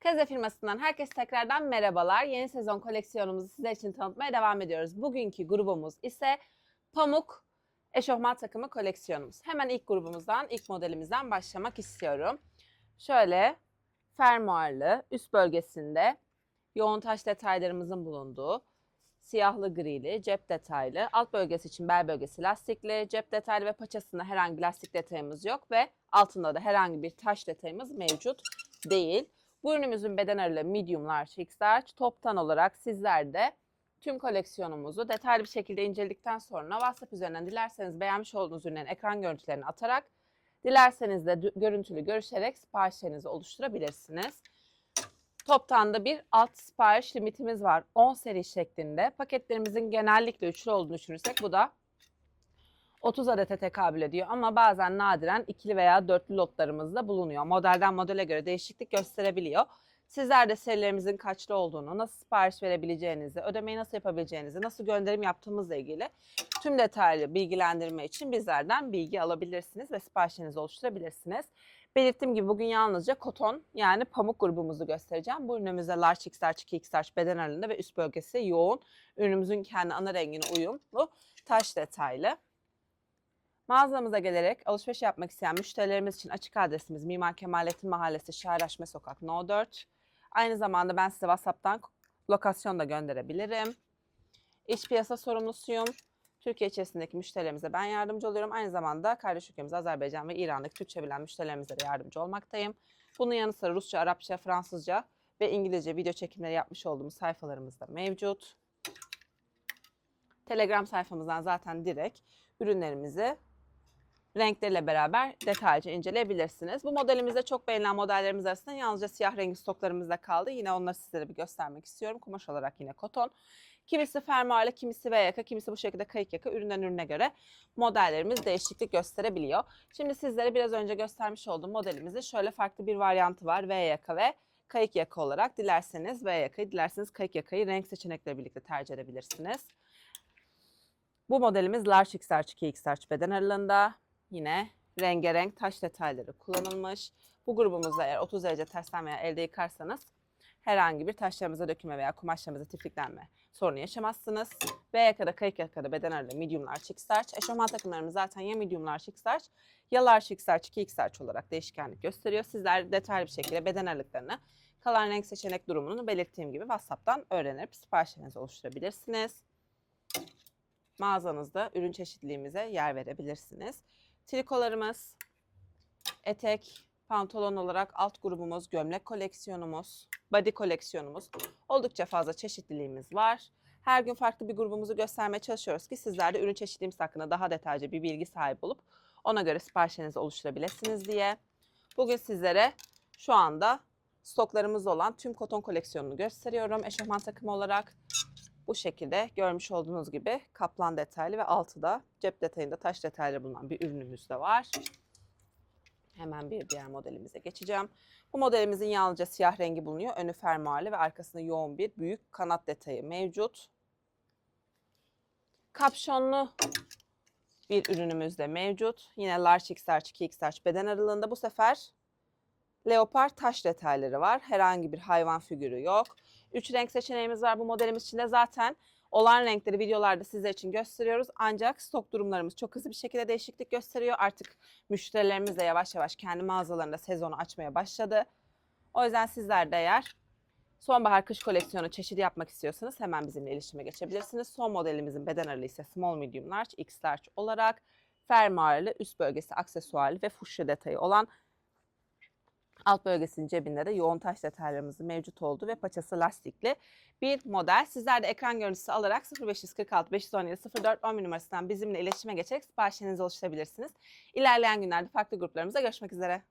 Kaze firmasından herkese tekrardan merhabalar. Yeni sezon koleksiyonumuzu sizler için tanıtmaya devam ediyoruz. Bugünkü grubumuz ise Pamuk Eşofman takımı koleksiyonumuz. Hemen ilk grubumuzdan, ilk modelimizden başlamak istiyorum. Şöyle fermuarlı, üst bölgesinde yoğun taş detaylarımızın bulunduğu siyahlı grili, cep detaylı, alt bölgesi için bel bölgesi lastikli, cep detaylı ve paçasında herhangi lastik detayımız yok ve altında da herhangi bir taş detayımız mevcut değil. Bu beden aralığı medium large x large. Toptan olarak sizler de tüm koleksiyonumuzu detaylı bir şekilde inceledikten sonra WhatsApp üzerinden dilerseniz beğenmiş olduğunuz ürünlerin ekran görüntülerini atarak dilerseniz de görüntülü görüşerek siparişlerinizi oluşturabilirsiniz. Toptan da bir alt sipariş limitimiz var. 10 seri şeklinde. Paketlerimizin genellikle üçlü olduğunu düşünürsek bu da 30 adete tekabül ediyor ama bazen nadiren ikili veya dörtlü lotlarımız da bulunuyor. Modelden modele göre değişiklik gösterebiliyor. Sizler de serilerimizin kaçlı olduğunu, nasıl sipariş verebileceğinizi, ödemeyi nasıl yapabileceğinizi, nasıl gönderim yaptığımızla ilgili tüm detaylı bilgilendirme için bizlerden bilgi alabilirsiniz ve siparişlerinizi oluşturabilirsiniz. Belirttiğim gibi bugün yalnızca koton yani pamuk grubumuzu göstereceğim. Bu ürünümüzde large x large 2 x beden aralığında ve üst bölgesi yoğun. Ürünümüzün kendi ana rengine uyumlu taş detaylı. Mağazamıza gelerek alışveriş yapmak isteyen müşterilerimiz için açık adresimiz Mimar Kemalettin Mahallesi Şairaşme Sokak No 4. Aynı zamanda ben size WhatsApp'tan lokasyon da gönderebilirim. İç piyasa sorumlusuyum. Türkiye içerisindeki müşterilerimize ben yardımcı oluyorum. Aynı zamanda kardeş ülkemiz Azerbaycan ve İran'daki Türkçe bilen müşterilerimize de yardımcı olmaktayım. Bunun yanı sıra Rusça, Arapça, Fransızca ve İngilizce video çekimleri yapmış olduğumuz sayfalarımız da mevcut. Telegram sayfamızdan zaten direkt ürünlerimizi renkleriyle beraber detaylıca inceleyebilirsiniz. Bu modelimizde çok beğenilen modellerimiz arasında yalnızca siyah rengi stoklarımızda kaldı. Yine onları sizlere bir göstermek istiyorum. Kumaş olarak yine koton. Kimisi fermuarlı, kimisi V yaka, kimisi bu şekilde kayık yaka. Üründen ürüne göre modellerimiz değişiklik gösterebiliyor. Şimdi sizlere biraz önce göstermiş olduğum modelimizin şöyle farklı bir varyantı var. V yaka ve kayık yaka olarak. Dilerseniz V yakayı, dilerseniz kayık yakayı renk seçenekleri birlikte tercih edebilirsiniz. Bu modelimiz large x large 2 x large beden aralığında. Yine rengarenk taş detayları kullanılmış. Bu grubumuzda eğer 30 derece tersten veya elde yıkarsanız herhangi bir taşlarımıza dökülme veya kumaşlarımıza tifliklenme sorunu yaşamazsınız. V yakada, kayık yakada beden aralığı medium large x large. Eşofman takımlarımız zaten ya medium large x large ya large x large 2 x large olarak değişkenlik gösteriyor. Sizler detaylı bir şekilde beden aralıklarını kalan renk seçenek durumunu belirttiğim gibi WhatsApp'tan öğrenip siparişlerinizi oluşturabilirsiniz. Mağazanızda ürün çeşitliliğimize yer verebilirsiniz. Trikolarımız, etek, pantolon olarak alt grubumuz, gömlek koleksiyonumuz, body koleksiyonumuz oldukça fazla çeşitliliğimiz var. Her gün farklı bir grubumuzu göstermeye çalışıyoruz ki sizler de ürün çeşitliliğimiz hakkında daha detaylıca bir bilgi sahibi olup ona göre siparişlerinizi oluşturabilirsiniz diye. Bugün sizlere şu anda stoklarımız olan tüm koton koleksiyonunu gösteriyorum eşofman takımı olarak. Bu şekilde görmüş olduğunuz gibi kaplan detaylı ve altıda cep detayında taş detayları bulunan bir ürünümüz de var. Hemen bir diğer modelimize geçeceğim. Bu modelimizin yalnızca siyah rengi bulunuyor. Önü fermuarlı ve arkasında yoğun bir büyük kanat detayı mevcut. Kapşonlu bir ürünümüz de mevcut. Yine large x large 2 x large beden aralığında bu sefer leopar taş detayları var. Herhangi bir hayvan figürü yok. Üç renk seçeneğimiz var bu modelimiz için de zaten olan renkleri videolarda sizler için gösteriyoruz. Ancak stok durumlarımız çok hızlı bir şekilde değişiklik gösteriyor. Artık müşterilerimiz de yavaş yavaş kendi mağazalarında sezonu açmaya başladı. O yüzden sizler de eğer sonbahar kış koleksiyonu çeşidi yapmak istiyorsanız hemen bizimle iletişime geçebilirsiniz. Son modelimizin beden aralığı ise small, medium, large, x large olarak fermuarlı, üst bölgesi aksesuarlı ve fuşya detayı olan Alt bölgesinin cebinde de yoğun taş detaylarımızın mevcut olduğu ve paçası lastikli bir model. Sizler de ekran görüntüsü alarak 0546 517 04 11 numarasından bizimle iletişime geçerek siparişlerinizi oluşturabilirsiniz. İlerleyen günlerde farklı gruplarımızda görüşmek üzere.